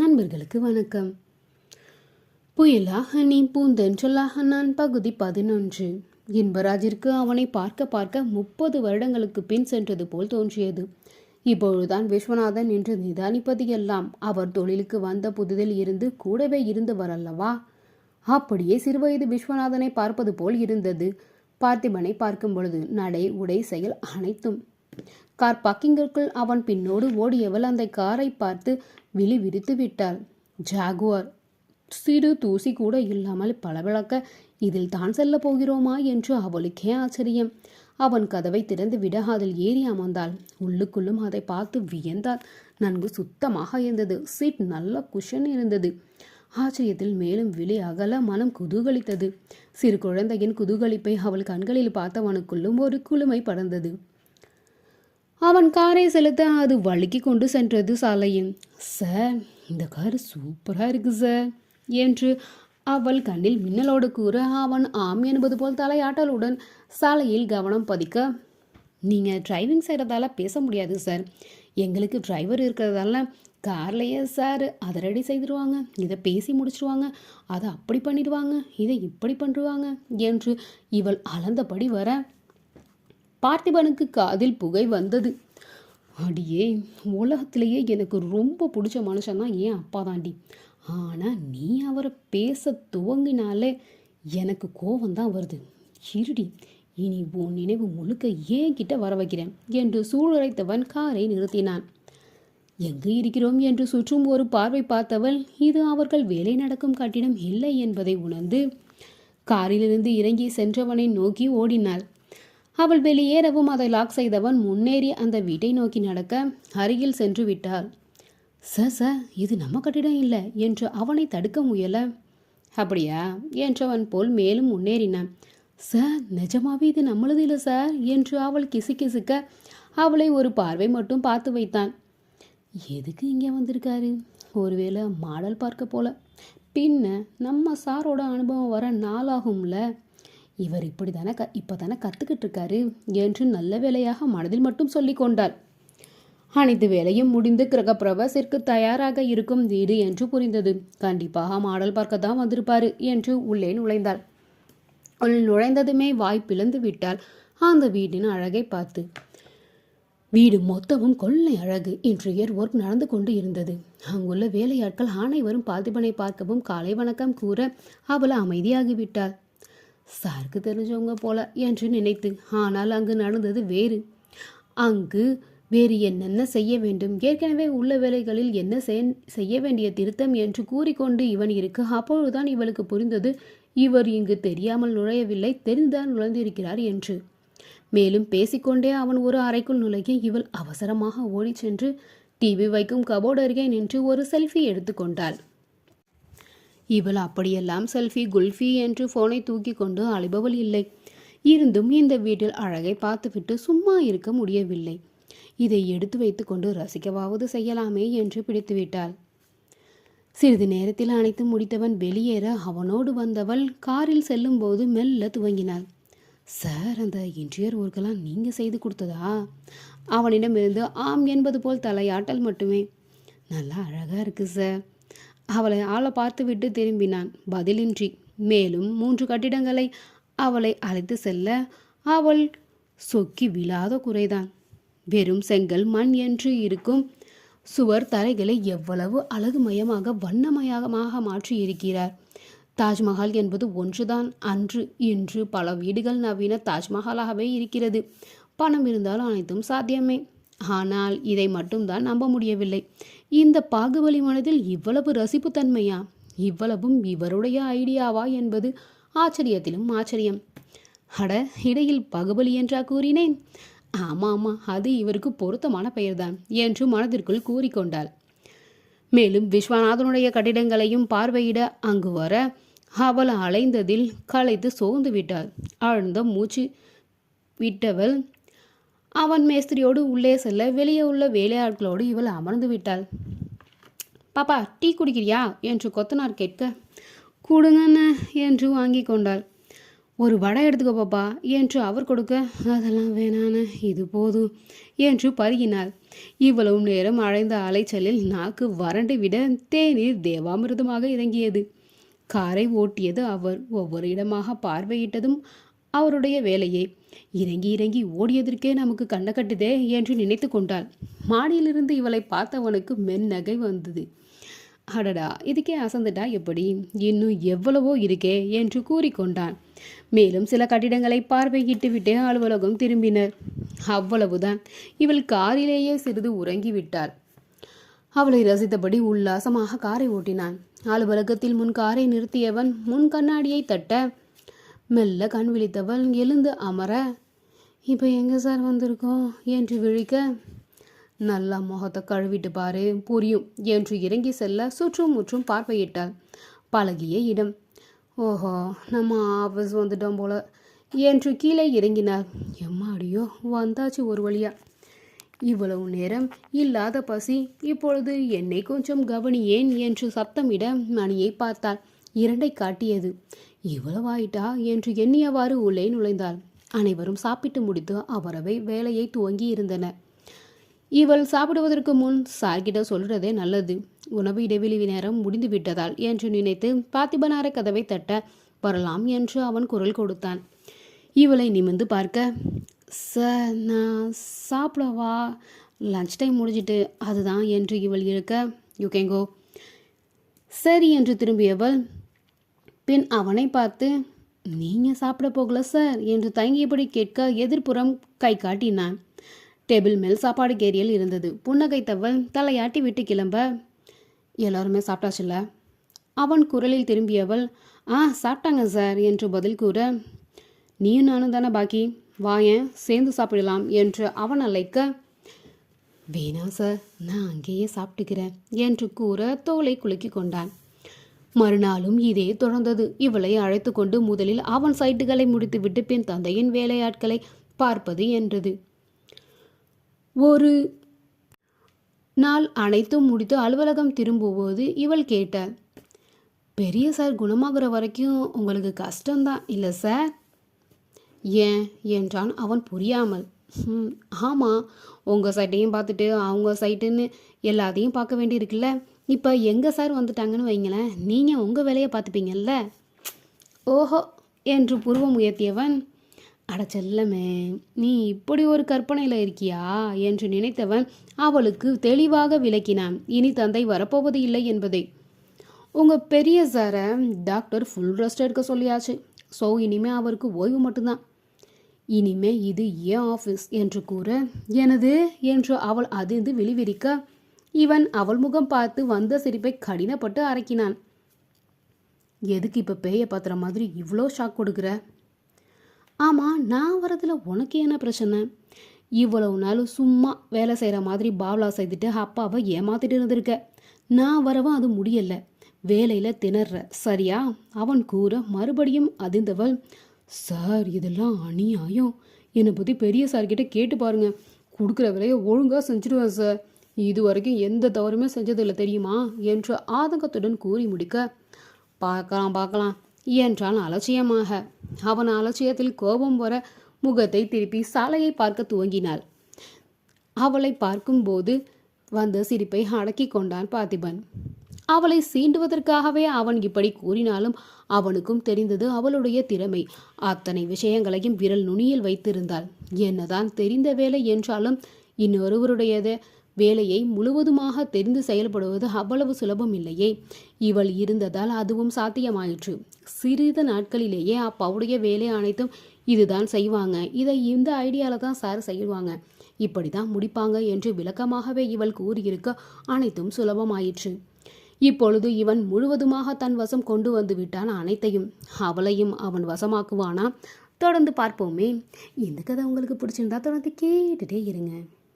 நண்பர்களுக்கு வணக்கம். புயலாக நீ பூந்தென்றலாக நான் பகுதி பதினொன்று. இன்பராஜிற்கு அவனை பார்க்க பார்க்க முப்பது வருடங்களுக்கு பின் சென்றது போல் தோன்றியது. இப்பொழுதுதான் விஸ்வநாதன் என்று நிதானிப்பது எல்லாம். அவர் தொழிலுக்கு வந்த புதிதில் இருந்து கூடவே இருந்தவர் அல்லவா அப்படியே சிறுவயது விஸ்வநாதனை பார்ப்பது போல் இருந்தது. பார்த்திபனை பார்க்கும் பொழுது நடை உடை செயல் அனைத்தும் கார் பார்க்கிங்கிற்குள் அவன் பின்னோடு ஓடியவள் அந்த காரை பார்த்து விழி விரித்து விட்டாள். ஜாகுவார் சிறு தூசி கூட இல்லாமல் பளபளக்க இதில் தான் செல்ல போகிறோமா? என்று அவளுக்கே ஆச்சரியம். அவன் கதவை திறந்து விட அதில் ஏறி அமர்ந்தாள். உள்ளுக்குள்ளும் அதை பார்த்து வியந்தாள். நன்கு சுத்தமாக இருந்தது. சீட் நல்ல குஷன் இருந்தது. ஆச்சரியத்தில் மேலும் விழி அகல மனம் குதூகலித்தது. சிறு குழந்தையின் குதூகலிப்பை அவள் கண்களில் பார்த்தவனுக்குள்ளும் ஒரு குளுமை படர்ந்தது. அவன் காரை செலுத்த அது வழுக்கி கொண்டு சென்றது சாலையில் சார் இந்த கார் சூப்பராக இருக்கு சார் என்று அவள் கண்ணில் மின்னலோடு கூற அவன் ஆம் என்பது போல் தலையாட்டலுடன் சாலையில் கவனம் பதிக்க நீங்கள் டிரைவிங் செய்கிறதால பேச முடியாது சார். எங்களுக்கு டிரைவர் இருக்கிறதால கார்லையே சார் அதை ரெடி செய்திருவாங்க. இதை பேசி முடிச்சிருவாங்க. அதை அப்படி பண்ணிடுவாங்க. இதை இப்படி பண்ணிடுவாங்க என்று இவள் அளந்தபடி வர பார்த்திபனுக்கு காதில் புகை வந்தது. அடியே உலகத்திலேயே எனக்கு ரொம்ப பிடிச்ச மனுஷன் தான் ஏன் அப்பா தாண்டி. ஆனால் நீ அவரை பேச துவங்கினாலே எனக்கு கோபம் தான் வருது. இருடி இனி உன் நினைவு முழுக்க ஏன் கிட்ட வர வைக்கிறேன் என்று சூழலைத்தவன் காரை நிறுத்தினான். எங்கு இருக்கிறோம் என்று சுற்றும் ஒரு பார்வை பார்த்தவள் இது அவர்கள் வேலை நடக்கும் கட்டிடம் இல்லை என்பதை உணர்ந்து காரிலிருந்து இறங்கி சென்றவனை நோக்கி ஓடினாள். அவள் வெளியேறவும் அதை லாக் செய்தவன் முன்னேறி அந்த வீட்டை நோக்கி நடக்க அருகில் சென்று விட்டாள். சார் சார் இது நம்ம கட்டிடம் இல்லை என்று அவனை தடுக்க முயல. அப்படியா? என்றவன் போல் மேலும் முன்னேறினான். சார் நிஜமாவே இது நம்மளது இல்லை சார் என்று அவள் கிசுகிசுக்க அவளை ஒரு பார்வை மட்டும் பார்த்து வைத்தான். எதுக்கு இங்கே வந்திருக்காரு? ஒருவேளை மாடல் பார்க்க போல. பின்ன நம்ம சாரோட அனுபவம் வர நாளாகும்ல. இவர் இப்படி தானே க இப்போ தானே கற்றுக்கிட்டு இருக்காரு என்று நல்ல வேலையாக மனதில் மட்டும் சொல்லி கொண்டாள் அனைத்து வேலையும் முடிந்து கிரகப்பிரவேசிற்கு தயாராக இருக்கும் வீடு என்று புரிந்தது. கண்டிப்பாக மாடல் பார்க்க தான் வந்திருப்பாரு என்று உள்ளே நுழைந்தாள் உள் நுழைந்ததுமே வாய் பிளந்து அந்த வீட்டின் அழகை பார்த்து வீடு மொத்தமும் கொள்ளை அழகு இன்றையர் ஒர்க் நடந்து கொண்டு இருந்தது. அங்குள்ள வேலையாட்கள் அனைவரும் பார்த்திபனை பார்க்கவும் காலை வணக்கம் கூற அவள் அமைதியாகிவிட்டாள் சாருக்கு தெரிஞ்சவங்க போல என்று நினைத்து. ஆனால் அங்கு நடந்தது வேறு. அங்கு வேறு என்னென்ன செய்ய வேண்டும்? ஏற்கனவே உள்ள வேலைகளில் என்ன செய்ய வேண்டிய திருத்தம் என்று கூறிக்கொண்டு இவன் இருக்க. அப்பொழுதுதான் இவளுக்கு புரிந்தது. இவர் இங்கு தெரியாமல் நுழையவில்லை. தெரிந்துதான் நுழைந்திருக்கிறார் என்று. மேலும் பேசிக்கொண்டே அவன் ஒரு அறைக்குள் நுழைய இவள் அவசரமாக ஓடிச் சென்று டிவி வைக்கும் கபோர்டு அருகே நின்று ஒரு செல்ஃபி எடுத்துக்கொண்டாள் இவள் அப்படியெல்லாம் செல்ஃபி குல்ஃபி என்று போனை தூக்கி கொண்டு அழைபவள் இல்லை. இருந்தும் இந்த வீட்டில் அழகை பார்த்துவிட்டு சும்மா இருக்க முடியவில்லை. இதை எடுத்து வைத்துக்கொண்டு ரசிக்கவாவது செய்யலாமே என்று பிடித்துவிட்டாள் சிறிது நேரத்தில் அனைத்து முடித்தவன் வெளியேற அவனோடு வந்தவள் காரில் செல்லும்போது மெல்ல துவங்கினாள். சார் அந்த இன்டீரியர் ஒர்க்கெல்லாம் நீங்கள் செய்து கொடுத்ததா? அவனிடமிருந்து ஆம் என்பது போல் தலையாட்டல் மட்டுமே. நல்லா அழகாக இருக்குது சார். அவளை ஆளை பார்த்துவிட்டு திரும்பினான். பதிலின்றி மேலும் மூன்று கட்டிடங்களை அவளை அழைத்து செல்ல அவள் சொக்கி விழாத குறைதான். வெறும் செங்கல் மண் என்று இருக்கும் சுவர் தரைகளை எவ்வளவு அழகுமயமாக வண்ணமயமாக மாற்றி இருக்கிறார் தாஜ்மஹால் என்பது ஒன்றுதான். அன்று இன்று பல வீடுகள் நவீன தாஜ்மஹாலாகவே இருக்கிறது. பணம் இருந்தால் அனைத்தும் சாத்தியமே. ஆனால் இதை மட்டும்தான் நம்ப முடியவில்லை. இந்த பாகுபலி மனதில் இவ்வளவு ரசிப்புத்தன்மையா? இவ்வளவும் இவருடைய ஐடியாவா என்பது ஆச்சரியத்திலும் ஆச்சரியம். அட இடையில் பகுபலி என்றா கூறினேன்? ஆமா ஆமா அது இவருக்கு பொருத்தமான பெயர்தான் என்று மனதிற்குள் கூறிக்கொண்டாள். மேலும் விஸ்வநாதனுடைய கட்டிடங்களையும் பார்வையிட அங்கு வர அவள் அலைந்ததில் களைத்து சோர்ந்து விட்டாள். ஆழ்ந்த மூச்சு விட்டவள் அவன் மேஸ்திரியோடு உள்ளே செல்ல வெளியே உள்ள வேலையாட்களோடு இவள் அமர்ந்து விட்டாள். பாப்பா டீ குடிக்கிறியா? என்று கொத்தனார் கேட்க கொடுங்கண்ண என்று வாங்கி கொண்டாள். ஒரு வடை எடுத்துக்கோ பாப்பா என்று அவர் கொடுக்க அதெல்லாம் வேணான இது போதும் என்று பருகினாள். இவ்வளவு நேரம் அழைந்த அலைச்சலில் நாக்கு வறண்டு விட தேநீர் தேவாமிர்தமாக இறங்கியது. காரை ஓட்டியது அவர். ஒவ்வொரு இடமாக பார்வையிட்டதும் அவருடைய வேலையே. இறங்கி இறங்கி ஓடியதற்கே நமக்கு கண்ண கட்டுதே என்று நினைத்து கொண்டாள். மாடியிலிருந்து இவளை பார்த்தவனுக்கு மென்னகை வந்தது. அடடா இதுக்கே அசந்துட்டா எப்படி? இன்னும் எவ்வளவோ இருக்கே என்று கூறிக்கொண்டான் மேலும் சில கட்டிடங்களை பார்வையிட்டுவிட்டு அலுவலகம் திரும்பினர். அவ்வளவுதான். இவள் காரிலேயே சிறிது உறங்கிவிட்டாள் அவளை ரசித்தபடி உல்லாசமாக காரை ஓட்டினான். அலுவலகத்தில் முன் காரை நிறுத்தியவன் முன் கண்ணாடியை தட்ட மெல்ல கண் விழித்தவள் எழுந்து அமர இப்போ எங்கே சார் வந்திருக்கோம்? என்று விழிக்க நல்லா முகத்தை கழுவிட்டு பாரு புரியும் என்று இறங்கி செல்ல சுற்றும் முற்றும் பார்வையிட்டாள். பழகிய இடம். ஓஹோ நம்ம ஆஃபீஸ் வந்துட்டோம் போல என்று கீழே இறங்கினார் எம்மாடியோ வந்தாச்சு ஒரு வழியா? இவ்வளவு நேரம் இல்லாத பசி இப்பொழுது என்னை கொஞ்சம் கவனியேன் என்று சத்தமிட மணியை பார்த்தாள். இரண்டை காட்டியது. இவ்வளவாயிட்டா என்று எண்ணியவாறு உள்ளே நுழைந்தாள். அனைவரும் சாப்பிட்டு முடித்து அவரவை வேலையை துவங்கி இருந்தனர் இவள் சாப்பிடுவதற்கு முன் சார்கிட்ட சொல்றதே நல்லது. உணவு இடைவெளி நேரம் முடிந்து விட்டதால் என்று நினைத்து பாத்திபனார கதவை தட்ட வரலாம் என்று அவன் குரல் கொடுத்தான். இவளை நிமிந்து பார்க்க சார் நான் சாப்பிடவா? லஞ்ச் டைம் முடிஞ்சிட்டு அதுதான் என்று இவள் இருக்க யூ கேங்கோ சரி என்று திரும்பியவள் பின் அவனை பார்த்து நீங்கள் சாப்பிட போகல சார் என்று தயங்கியபடி கேட்க எதிர்ப்புறம் கை காட்டினான். டேபிள் மேல் சாப்பாடு கேரியல் இருந்தது. புன்னகைத்தவள் தலையாட்டி விட்டு கிளம்ப எல்லாருமே சாப்பிட்டாச்சுல்ல? அவன் குரலில் திரும்பியவள் ஆ சாப்பிட்டாங்க சார் என்று பதில் கூற நீயும் நானும் தானே பாக்கி? வாயேன் சேர்ந்து சாப்பிடலாம் என்று அவன் அழைக்க வேணாம் சார் நான் அங்கேயே சாப்பிட்டுக்கிறேன் என்று கூற தோலை குலுக்கி கொண்டான். மறுநாளும் இதே தொடர்ந்தது. இவளை அழைத்து கொண்டு முதலில் அவன் சைட்டுகளை முடித்துவிட்டு பின் தந்தையின் வேலையாட்களை பார்ப்பது என்றது. ஒரு நாள் அனைத்தும் முடித்து அலுவலகம் திரும்பும்போது இவள் கேட்டாள் பெரிய சார் குணமாகிற வரைக்கும் உங்களுக்கு கஷ்டம்தான் இல்லை சார்? ஏன்? என்றான் அவன் புரியாமல். ஆமாம் உங்கள் சைட்டையும் பார்த்துட்டு அவங்க சைட்டுன்னு எல்லாத்தையும் பார்க்க வேண்டியிருக்குல்ல. இப்போ எங்கள் சார் வந்துட்டாங்கன்னு வைங்களேன் நீங்கள் உங்கள் வேலையை பார்த்துப்பீங்கல்ல? ஓஹோ என்று புருவம் உயர்த்தியவன் அட செல்லமே நீ இப்படி ஒரு கற்பனையில் இருக்கியா? என்று நினைத்தவன் அவளுக்கு தெளிவாக விளக்கினான். இனி தந்தை வரப்போவது இல்லை என்பதை. உங்கள் பெரிய சாரை டாக்டர் ஃபுல் ரெஸ்ட் எடுக்க சொல்லியாச்சு. ஸோ இனிமே அவருக்கு ஓய்வு மட்டும்தான். இனிமே இது ஏன் ஆஃபீஸ்? என்று கூற எனது? என்று அவள் அதிர்ந்து விழிவிரிக்க இவன் அவள் முகம் பார்த்து வந்த சிரிப்பை கடினப்பட்டு அரக்கினான் எதுக்கு இப்போ பேய பாத்திர மாதிரி இவ்வளோ ஷாக் கொடுக்குற? ஆமாம் நான் வரதில் உனக்கு என்ன பிரச்சனை? இவ்வளவு நாள் சும்மா வேலை செய்கிற மாதிரி பாவ்லா செய்துட்டு அப்பாவை ஏமாத்திட்டு இருந்திருக்க. நான் வரவும் அது முடியலை. வேலையில் திணற. சரியா? அவன் கூற மறுபடியும் அதிர்ந்தவள் சார் இதெல்லாம் அநியாயம். என்னை பற்றி பெரிய சார்கிட்ட கேட்டு பாருங்க. கொடுக்குற வேலையை ஒழுங்காக செஞ்சுடுவேன் சார். இது வரைக்கும் எந்த தவறுமே செஞ்சதில்லை தெரியுமா? என்று ஆதங்கத்துடன் கூறி முடிக்க பார்க்கலாம் பார்க்கலாம். என்றான் அலட்சியமாக. அவன் அலட்சியத்தில் கோபம் வர முகத்தை திருப்பி சாலையை பார்க்க துவங்கினாள். அவளை பார்க்கும்போது வந்த சிரிப்பை அடக்கி கொண்டான் பார்த்திபன். அவளை சீண்டுவதற்காகவே அவன் இப்படி கூறினாலும் அவனுக்கும் தெரிந்தது அவளுடைய திறமை. அத்தனை விஷயங்களையும் விரல் நுனியில் வைத்திருந்தாள். என்னதான் தெரிந்த வேலை என்றாலும் இன்னொருவருடையது. வேலையை முழுவதுமாக தெரிந்து செயல்படுவது அவ்வளவு சுலபம் இல்லையே. இவள் இருந்ததால் அதுவும் சாத்தியமாயிற்று. சிறிது நாட்களிலேயே அப்பாவுடைய வேலை அனைத்தும் இதுதான் செய்வாங்க. இதை இந்த ஐடியால தான் சார் செய்வாங்க. இப்படி தான் முடிப்பாங்க என்று விளக்கமாகவே இவள் கூறியிருக்க அனைத்தும் சுலபமாயிற்று. இப்பொழுது இவன் முழுவதுமாக தன் வசம் கொண்டு வந்து விட்டான் அனைத்தையும். அவளையும் அவன் வசமாக்குவானா? தொடர்ந்து பார்ப்போமே. இந்த கதை உங்களுக்கு பிடிச்சிருந்தா தொடர்ந்து கேட்டுட்டே இருங்க.